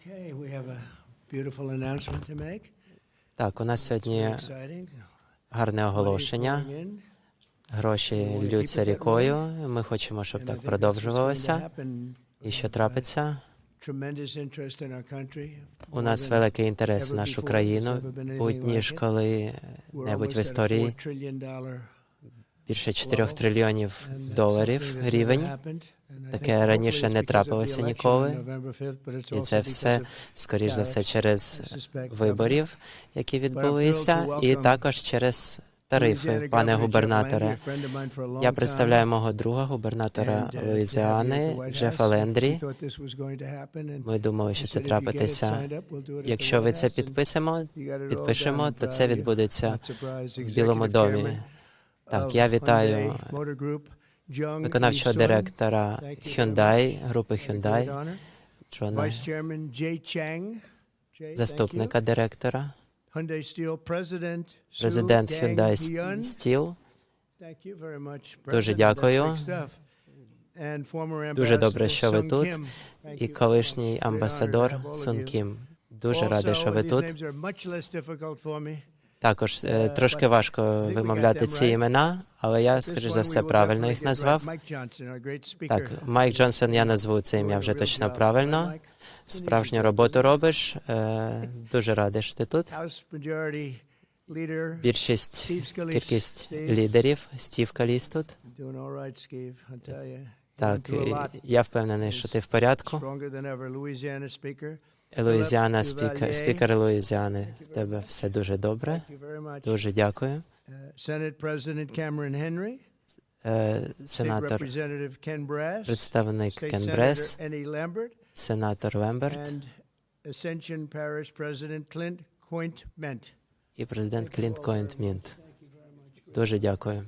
Okay, we have a beautiful announcement to make. Так, у нас сьогодні гарне оголошення. Гроші ллються рікою. Ми хочемо, щоб так продовжувалося. І що трапиться? У нас великий інтерес в нашу країну, будь ніж like it. коли We're небудь almost в історії $4 trillion dollar більше 4 трильйонів доларів рівень. Таке раніше не трапилося ніколи. on November 5th, but it's І це все, скоріш за все, через виборів, які відбулися, і також через тарифи, пане губернаторе. Я представляю мого друга, губернатора uh, Луїзіани, Джефа Лендрі. Ми думали, що це said, "If you get it трапитися. Якщо ви це and підпишемо, то це відбудеться в Білому домі. Так, я вітаю Виконавчого директора Hyundai, групи Hyundai. Джона, заступника директора, президент Hyundai Hyun. Steel. Дуже дякую. Дуже добре, що ви тут. І колишній амбасадор Сун. Кім. Дуже радий, що ви тут. Також е, Uh, трошки важко вимовляти ці імена, але я, скоріш за все, правильно їх назвав. Так, Майк Джонсон, я назву це ім'я вже точно правильно. Справжню роботу робиш. Е, Дуже радий, що ти тут. Більшість, кількість лідерів. Стів Каліс тут. Так, я впевнений, що ти в порядку. Луїзіана, спікер, спікер Луїзіани. В тебе все дуже добре. Дуже дякую. Uh, Senate President Cameron Henry. Е, Сенатор, представник Кен Брес, сенатор Лемберт і президент Клінт Коентмінт. Дуже дякую.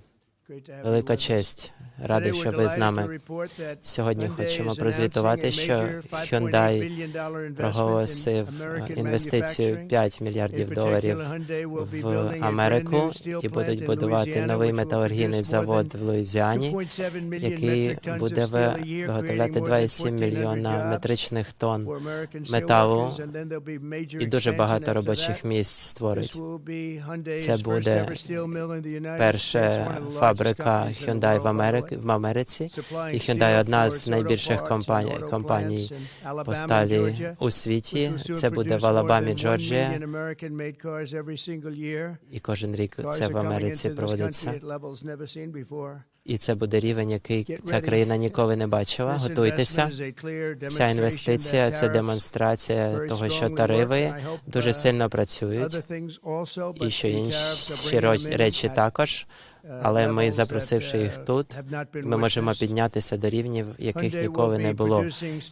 Велика честь. Радий, що ви з нами. Сьогодні хочемо прозвітувати, що major $5.8 Hyundai проголосив е, інвестицію manufacturing. 5 In мільярдів доларів в Америку і будуть будувати новий металургійний завод в Луїзіані, 2.7 million який буде виготовляти creating more than 2,7 1,400 мільйона метричних тонн металу, і дуже багато робочих місць створить. Це буде largest фабрика the Hyundai в way. в Америці. І Hyundai одна з найбільших компаній, компаній plants in по Alabama, сталі Georgia, у світі. Це буде в Алабамі, than 1 Джорджія, і кожен рік це в Америці проводиться. І це буде рівень, який ця країна ніколи не бачила. Готуйтеся. Ця інвестиція це демонстрація того, що тарифи дуже uh, сильно працюють, і що інші речі також. Uh, Але ми, запросивши їх uh, тут, ми можемо піднятися до рівнів, яких ніколи не було.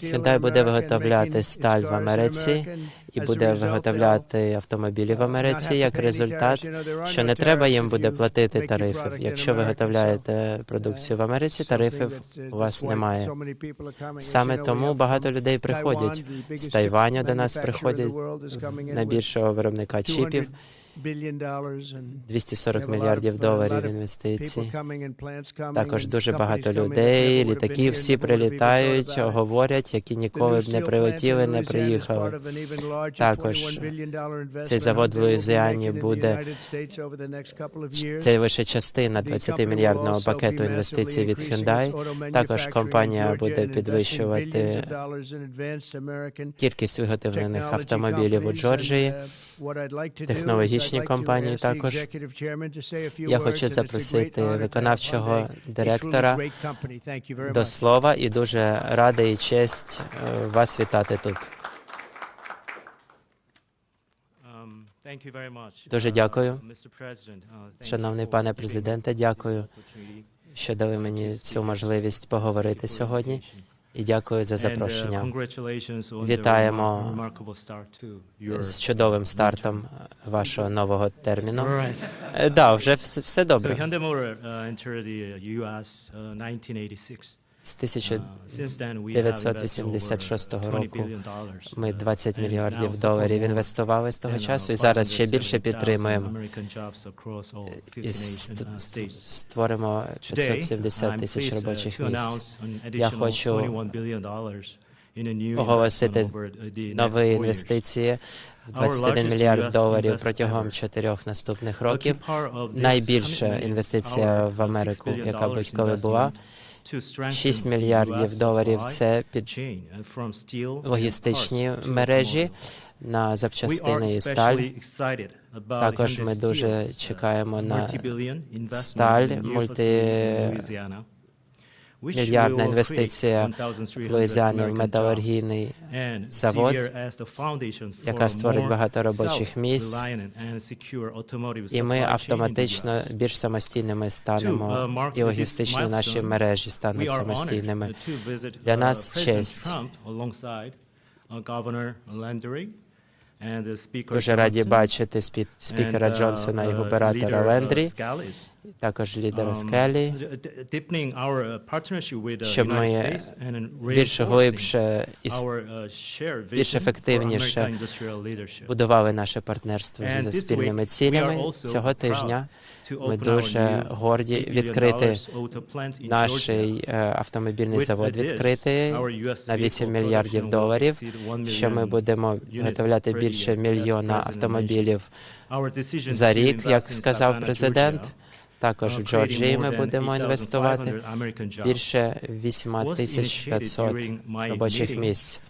Hyundai буде виготовляти сталь в Америці і буде виготовляти автомобілі в uh, Америці. Як результат, що не треба їм буде платити тарифів. Якщо виготовляєте продукцію в Америці, тарифів uh, у вас немає. Саме тому багато людей приходять з Тайваню до нас приходять найбільшого виробника чіпів. 200 billion dollars and 240 We have a lot мільярдів uh, доларів інвестицій. Також дуже багато людей, літаки всі прилітають, говорять, які ніколи б не прилетіли, не приїхали. Також $21 billion investment цей завод в Луїзіані буде-. Це лише частина The 20 company will мільярдного пакету інвестицій від Hyundai. Також компанія буде підвищувати кількість виготовлених автомобілів у. Джорджії. Uh, технологічні компанії також. Я хочу запросити виконавчого директора до слова і дуже радий і честь е, вас вітати тут. Дуже Uh, дякую. Uh, Шановний пане президенте, дякую, що дали мені цю можливість поговорити сьогодні. І дякую за uh, запрошення. Вітаємо З чудовим стартом вашого нового терміну. Е, Да, вже все, добре. Hyundai Motor uh, entered the uh, U.S. uh, 1986. З Uh, since then, we have invested 1986 over $20 року. Ми Uh, 20 and now мільярдів доларів інвестували з того uh, часу, і зараз ще більше 570,000 підтримуємо. American jobs across all 50 І uh, створимо Today, 570 I'm тисяч uh, робочих місць. Я хочу $21 billion dollars in a new оголосити нові інвестиції в Our 21 largest мільярд доларів протягом чотирьох наступних років. Найбільша інвестиція в uh, Америку, $6 billion яка будь-коли була, 6 the мільярдів доларів це під uh, логістичні мережі на запчастини і сталь. Також ми дуже uh, чекаємо на сталь, мульти- мільярдна інвестиція в Луїзіані в металургійний завод, яка створить багато робочих місць, і ми автоматично більш самостійними станемо, uh, і логістичні наші мережі стануть самостійними. Для uh, нас честь. Дуже раді бачити спі- спікера uh, Джонсона і uh, uh, Лендрі, також лідера Um, Скелі, uh, щоб ми reinforcing глибше і uh, більш ефективніше будували наше партнерство this спільними цілями. Цього тижня ми дуже горді $8 billion відкрити наш е, автомобільний завод відкрити на 8 vehicle мільярдів доларів, exceed 1 що ми будемо виготовляти більше мільйона автомобілів за рік, як сказав президент. Також uh, в Джорджії ми будемо 8,500 інвестувати більше was 8500 initiated during my робочих місць.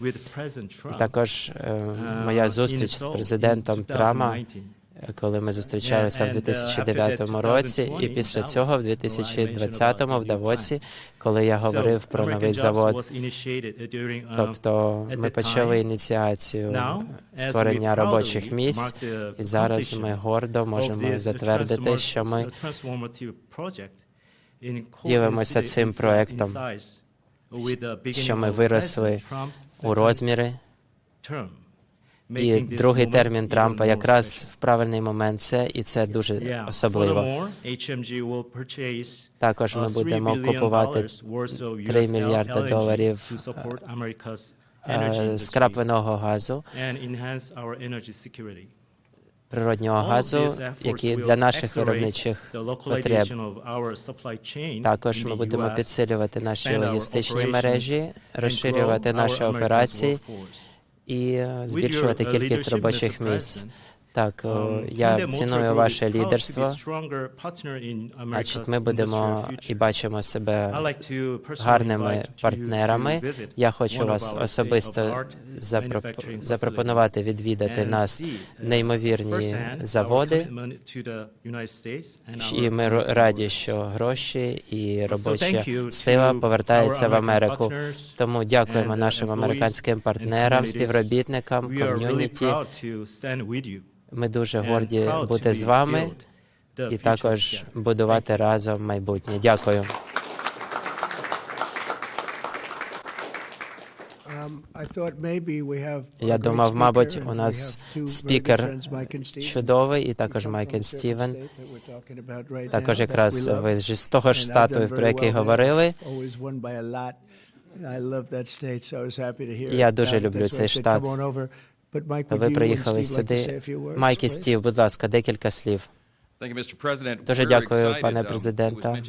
також е, uh, моя зустріч з президентом Трама, 2019. Коли ми зустрічалися в And, uh, 2009 after that, році, і 2020 після цього в Dallas, 2020 where I mentioned в Давосі, коли я говорив про новий завод. uh, Тобто ми почали ініціацію створення робочих місць, і зараз ми гордо можемо затвердити, що ми ділимося цим проектом, що ми виросли у розміри. І другий термін Трампа якраз в правильний момент це, і це дуже особливо. Також ми uh, $3 будемо купувати worth of 3 US мільярда LNG доларів, е, скрапленого газу, природнього газу, які для наших виробничих потреб. Також ми будемо підсилювати наші логістичні мережі, розширювати наші операції. І е, збільшувати uh, кількість робочих місць. Так, um, я ціную ваше лідерство. Значить, ми будемо і бачимо себе гарними партнерами. Я хочу вас особисто запропонувати відвідати нас uh, неймовірні заводи. І ми раді, що гроші і робоча сила повертаються в Америку. Тому дякуємо uh, нашим американським партнерам, співробітникам, ком'юніті. Ми дуже горді бути з вами і також будувати разом майбутнє. Дякую. Um, Я думав, мабуть, у нас спікер чудовий, і також come Майк from і certain Стівен. Також якраз ви ж з того ж штату, про який говорили. Я дуже люблю цей штат. Ви приїхали сюди. Майк і? Стів, будь ласка, декілька слів. Дуже дякую, пане Um, президента.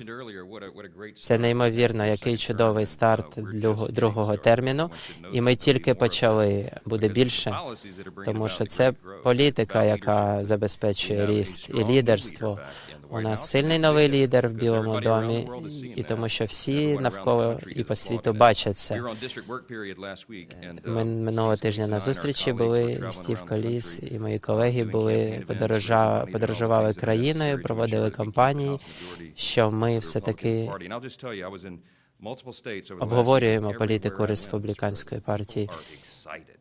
Це неймовірно, який чудовий старт Uh, другого терміну, і ми тільки почали. Буде більше, тому що це політика, яка забезпечує ріст і лідерство. У нас сильний новий лідер в Білому домі, і тому що всі навколо і по світу бачать це. Ми uh, минулого тижня на зустрічі були Стів Коліс і мої колеги були подорожували країною, проводили кампанії, що ми все таки обговорюємо політику республіканської партії.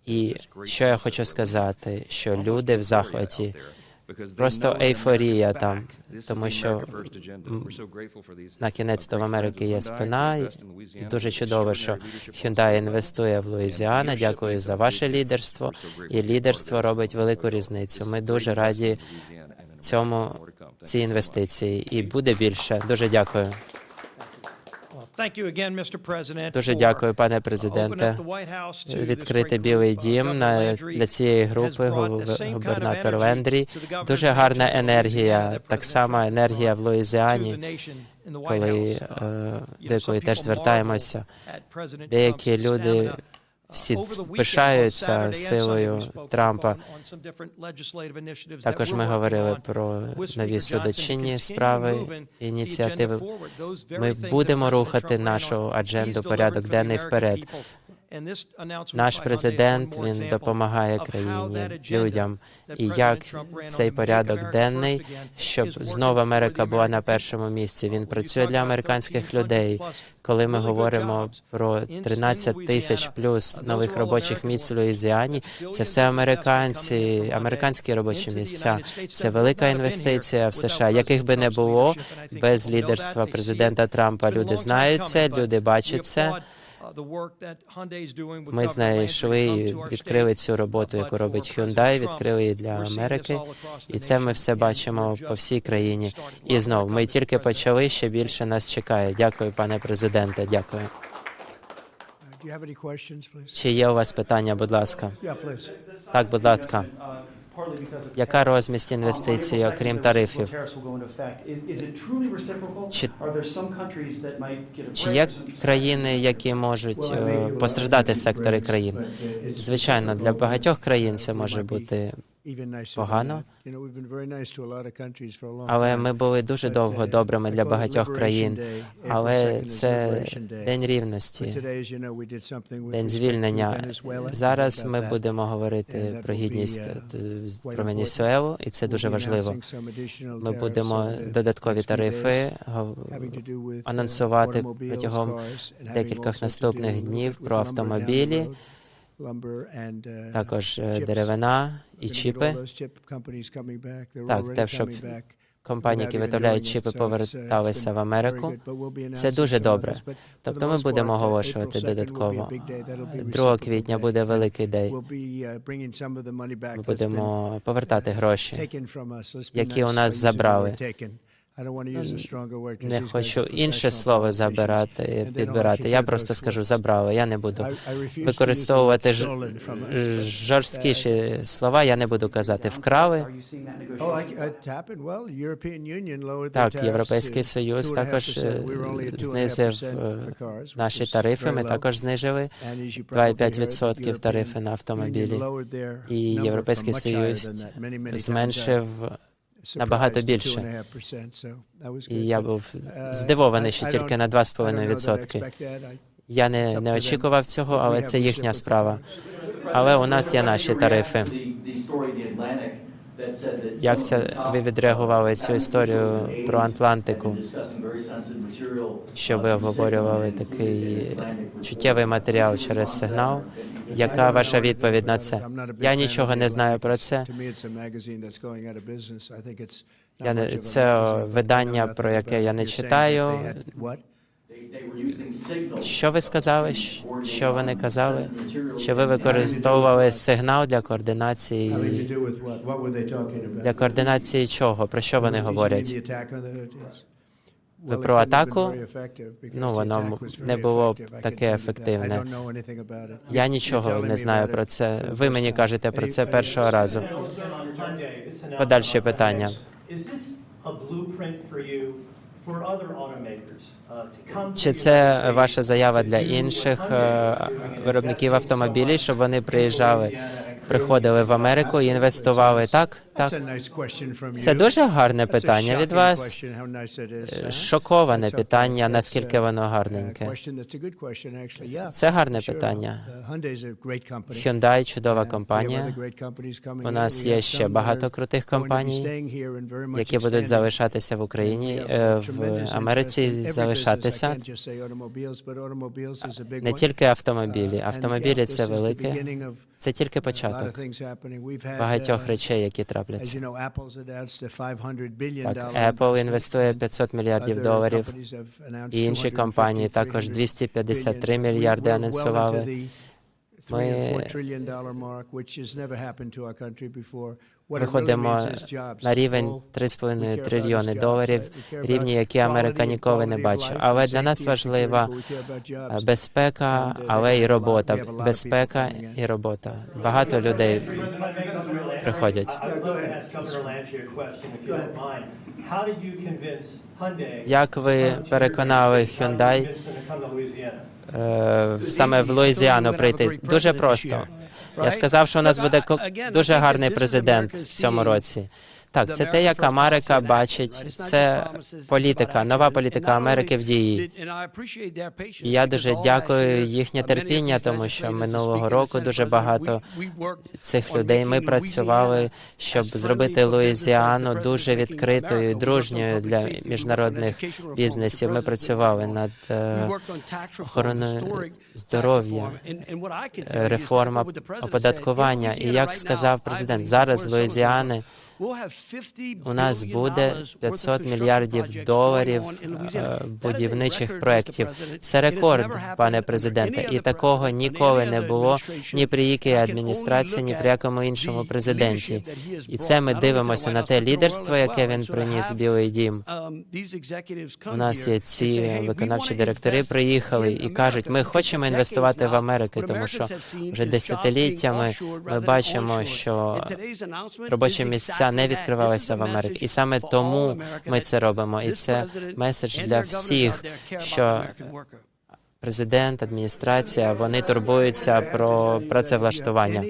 І що я хочу сказати, що люди в захваті, просто ейфорія там, тому що, на кінець то в uh, Америки є спина, і, дуже чудово, що Hyundai інвестує в Луїзіана. Дякую за ваше лідерство. І лідерство робить велику різницю. Ми дуже раді цьому ці інвестиції, і буде більше. Дуже дякую. Дуже дякую, пане президенте. Відкрити Білий. Uh, дім на для цієї групи губернатор governor's Дуже гарна енергія, так само енергія в Луїзіані, коли е, Uh, до якої теж звертаємося. Деякі люди Всі пишаються силою Трампа. Також ми говорили про нові судочинні справи, ініціативи. Ми будемо рухати нашу адженду, порядок денний вперед. Наш президент він допомагає країні, людям, і як цей порядок денний, щоб знову Америка була на першому місці. Він працює для американських 1300 людей. Коли ми говоримо про in 13 Louisiana, тисяч плюс uh, нових робочих місць workers. Луїзіані, це все американці, американські робочі місця. Це велика інвестиція в США. Яких би не було без лідерства президента. Трампа. Люди знають це, люди бачать це. Applaud, uh, the work that Hyundai is doing with Ми знайшли і відкрили цю роботу, яку робить Hyundai, відкрили її для Америки. І це ми все and бачимо по just всій країні. І Welcome, знов ми Mr. тільки President. почали, ще більше нас чекає. Дякую, пане президенте. Дякую. Uh, Do you have any questions, please? Чи є у вас питання, будь ласка? Так, будь ласка. Яка розмість інвестицій, окрім тарифів? Чи- Чи є країни, які можуть е, постраждати сектори країн? Звичайно, для багатьох країн це може бути, погано. але ми були дуже довго добрими для багатьох країн. Але це день рівності, день звільнення. Зараз ми будемо говорити про гідність е, про Венесуелу, і це дуже важливо. Ми будемо додаткові тарифи гов- анонсувати протягом декількох наступних днів про автомобілі, також е, деревина і чіпи. Так, те, щоб компанії, які виготовляють чіпи, поверталися в Америку. Це дуже добре. Тобто ми будемо оголошувати додатково. 2 квітня буде великий день. Ми будемо повертати гроші. які у нас забрали. Не хочу інше слово забирати, підбирати. Я просто скажу забрали. Я не буду використовувати жорсткіші слова. Я не буду казати вкрали. Так, Європейський Союз також знизив наші тарифи. Ми також знижили 2,5% тарифи на автомобілі. І Європейський Союз зменшив набагато більше. І я був здивований, що тільки на 2,5%. Я не, не очікував цього, але це їхня справа. Але у нас є наші тарифи. Як це ви відреагували цю історію про Атлантику? Що ви обговорювали такий чуттєвий матеріал через сигнал? Яка ваша відповідь на це? Я нічого не знаю про це. Я не це видання, про яке я не читаю. Що ви сказали? Що ви не казали? Що ви використовували сигнал для координації? Для координації чого? Про що вони говорять? Ви про атаку? Ну, воно не було б таке ефективне. Я нічого не знаю про це. Ви мені кажете про це першого разу. Подальші питання. Чи це ваша заява для інших е, виробників автомобілів, щоб вони приїжджали, приходили в Америку і інвестували? Так, так. Це дуже гарне питання від вас. Е, Шоковане питання, наскільки воно гарненьке. Це гарне питання. Hyundai – чудова компанія. У нас є ще багато крутих компаній, які будуть залишатися в Україні, е, в Америці залишатися. Не тільки автомобілі. Автомобілі це велике. Це тільки початок багатьох речей, які трапляться. Так, Apple інвестує 500 мільярдів доларів, і інші компанії також 253 мільярди анонсували. Ми виходимо на рівень 3,5 трильйони доларів, рівні, які Америка ніколи не бачила. Але для нас важлива е, безпека, але і робота. Безпека і робота. Багато людей приходять. Як ви переконали Hyundai е, саме в Луїзіану прийти. Дуже просто. Я сказав, що у нас буде дуже гарний президент в цьому році. Так, це те, як Америка бачить. Це політика, нова політика Америки в дії. І я дуже дякую їхнє терпіння, тому що минулого року дуже багато цих людей ми працювали, щоб зробити Луїзіану дуже відкритою, і дружньою для міжнародних бізнесів. Ми працювали над е, охороною здоров'я, е, реформа оподаткування. І як сказав президент, зараз Луїзіани у нас буде 500 мільярдів доларів е, будівничих проєктів. Це рекорд, пане президенте, і такого ніколи не було ні при якій адміністрації, ні при якому іншому президенті. І це ми дивимося на те лідерство, яке він приніс в Білий Дім. У нас є ці виконавчі директори приїхали і кажуть, ми хочемо інвестувати в Америку, тому що вже десятиліттями ми бачимо, що робочі місця не відкривалися в Америці, і саме тому ми це робимо. І це меседж для всіх, що президент, адміністрація вони турбуються про працевлаштування.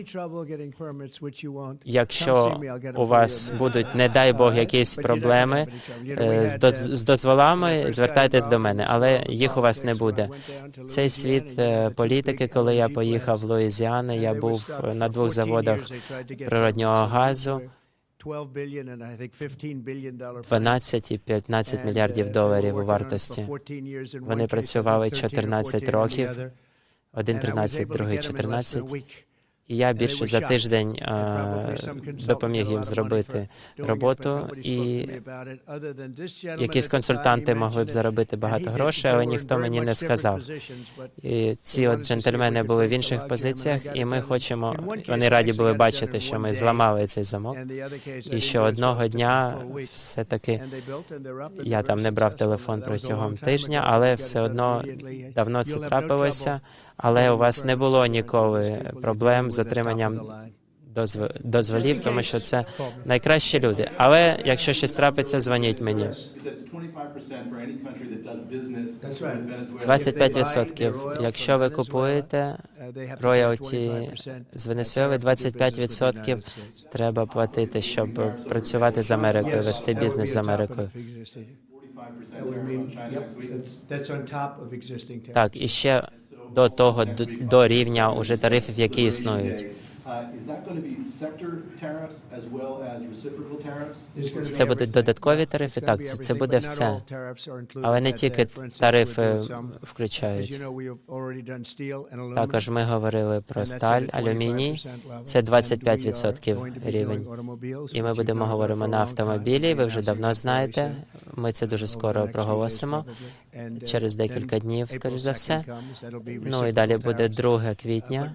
Якщо у вас будуть, не дай Бог, якісь проблеми е, з, доз, з дозволами, звертайтесь до мене, але їх у вас не буде. Цей світ е, політики, коли я поїхав в Луїзіану, я був на двох заводах природнього газу. 12 і 15 мільярдів доларів у вартості. Вони працювали 14 років, один 13, другий 14. І я більше за тиждень е, допоміг їм зробити роботу, і якісь консультанти могли б заробити багато грошей, але ніхто мені не сказав. І ці от джентльмени були в інших позиціях, і ми хочемо. Вони раді були бачити, що ми зламали цей замок. І що одного дня все таки я там не брав телефон протягом тижня, але все одно давно це трапилося. Але у вас не було ніколи проблем з отриманням дозв- дозволів, тому що це найкращі люди. Але якщо щось трапиться, дзвоніть мені. 25%. Якщо ви купуєте роялті з Венесуели, 25% треба платити, щоб працювати з Америкою, вести бізнес з Америкою. Так, і ще до того до, рівня уже тарифів, які існують. Це будуть додаткові тарифи. Так, це, це буде все. Але не тільки тарифи включають. Також ми говорили про сталь, алюміній. Це 25% рівень. І ми будемо говоримо на автомобілі. Ви вже давно знаєте. Ми це дуже скоро проголосимо через декілька днів, скоріш за все. Ну і далі буде 2 квітня.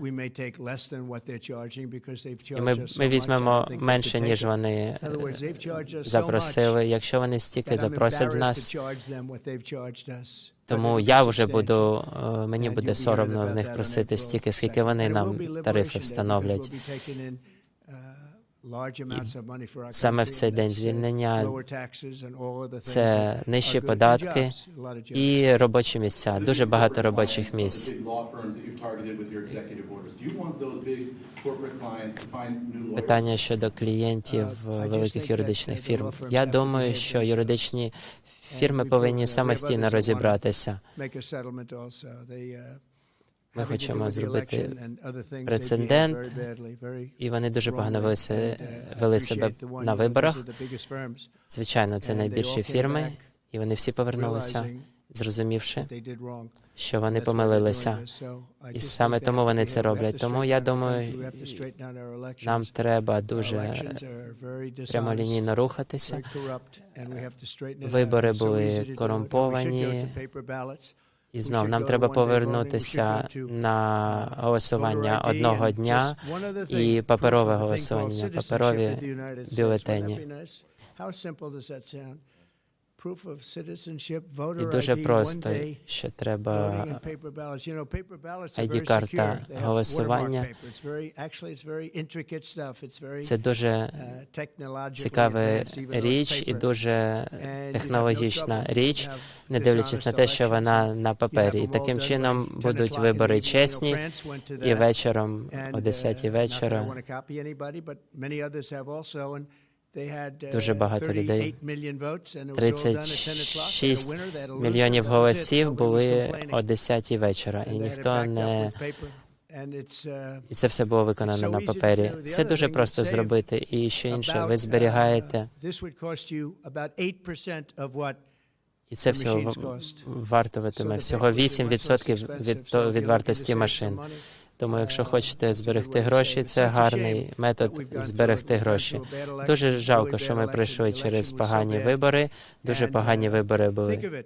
І ми, ми візьмемо менше, ніж вони запросили. Якщо вони стільки запросять з нас, тому я вже буду, е, мені буде соромно в них просити стільки, скільки вони нам тарифи встановлять. Саме в цей день звільнення це нижчі податки і робочі місця. Дуже багато робочих місць. Питання щодо клієнтів е, великих юридичних фірм. Я думаю, що юридичні фірми повинні самостійно розібратися. Ми хочемо зробити прецедент, і вони дуже погано велися, вели себе на виборах. Звичайно, це найбільші фірми, і вони всі повернулися, зрозумівши, що вони помилилися. І саме тому вони це роблять. Тому я думаю, нам треба дуже прямолінійно рухатися. Вибори були корумповані. І знов нам треба повернутися на голосування одного дня і паперове голосування, паперові бюлетені. І дуже ID, просто, що треба. They have голосування. це дуже uh, цікава річ і дуже технологічна річ, не дивлячись на те, що вона на папері. І таким чином by 10 будуть вибори чесні, і вечором о And, 10 uh, not that I вечора uh, Дуже багато людей. 38 million votes, and it was all done at 10 o'clock. They had a 36 winner, they had a loser, мільйонів голосів були о 10 вечора, і ніхто не uh, і це все було виконано на папері. Це дуже просто зробити. І що інше, ви uh, зберігаєте, This would cost you about 8% of what і це the все machines в- cost. вартуватиме всього paper is 8% much less від, від вартості машин. Тому, якщо uh, хочете зберегти гроші, це гарний метод зберегти гроші. Дуже жалко, що ми пройшли через погані вибори. Дуже погані uh, вибори були.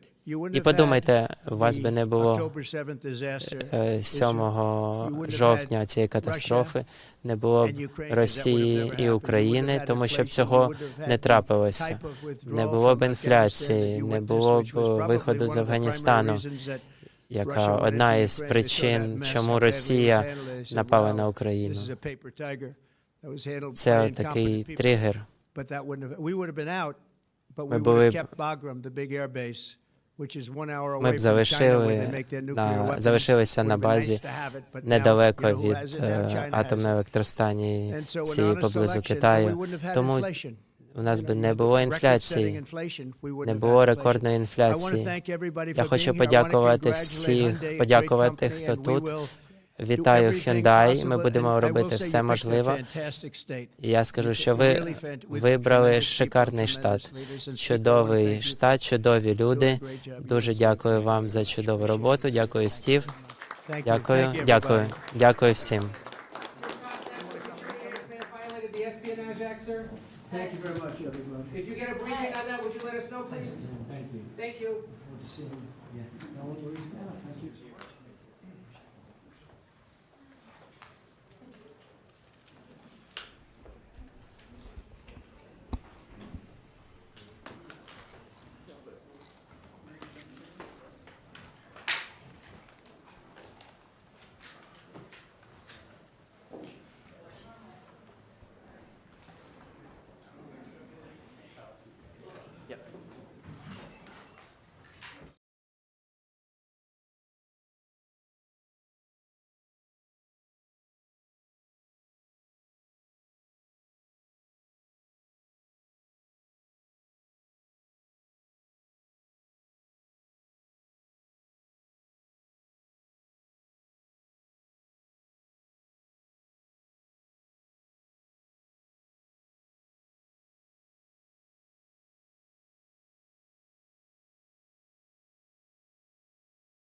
І подумайте, у вас би не було October 7th disaster, е, Israel, 7 had жовтня цієї катастрофи, не було б Росії і України, тому щоб inflation. цього не трапилося. Не було б інфляції, не було б виходу з Афганістану, яка одна із причин, чому Росія напала "Wow, на Україну. Це такий incompetent people." тригер. Ми були б- Ми б залишили на залишилися на базі недалеко від е, атомної an цієї поблизу Китаю. Тому. У нас би не було інфляції, не було рекордної інфляції. Я хочу подякувати всіх, подякувати, хто тут. Вітаю Hyundai. Ми будемо робити все можливе. І я скажу, що ви вибрали шикарний штат, чудовий штат, чудові люди. Дуже дякую вам за чудову роботу. Дякую, Стів. Дякую, дякую, дякую всім. Thank you very much, everybody. If you get a briefing on that, would you let us know, please? Thank you. Thank you. You. Thank you.